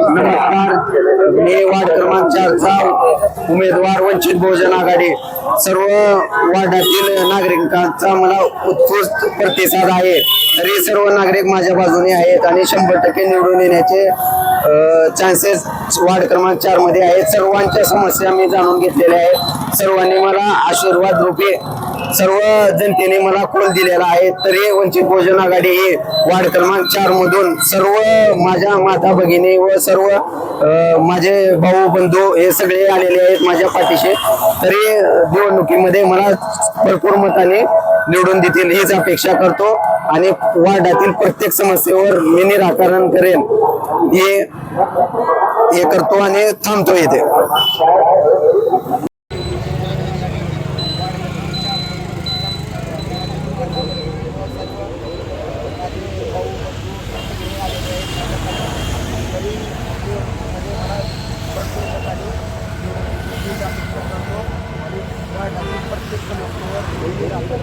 नमस्कार मी वार्ड क्रमांक चारचा उमेदवार वंचित बहुजन आघाडी. सर्व वार्डातील नागरिकांचा मला उत्कृष्ट प्रतिसाद आहे. तरी सर्व नागरिक माझ्या बाजूने आहेत आणि शंभर टक्के निवडून येण्याचे चान्सेस वार्ड क्रमांक चारमध्ये आहेत. सर्वांच्या समस्या मी जाणून घेतलेल्या आहेत. सर्वांनी मला आशीर्वाद रूपे सर्व जनतेने मला कोल दिलेला आहे. तरी वंचित बहुजन आघाडी हे वार्ड क्रमांक चार मधून सर्व माझ्या माता भगिनी व सर्व माझे भाऊ बंधू हे सगळे आलेले आहेत माझ्या पाठीशी. तरी निवडणुकीमध्ये मला भरपूर मताने निवडून देतील हीच अपेक्षा करतो आणि वार्डातील प्रत्येक समस्येवर मी निराकरण करेन. हे हे करतो आणि थांबतो इथे. करतो आणि या गावातील प्रत्येक समस्येवर वेगवेगळ्या आपण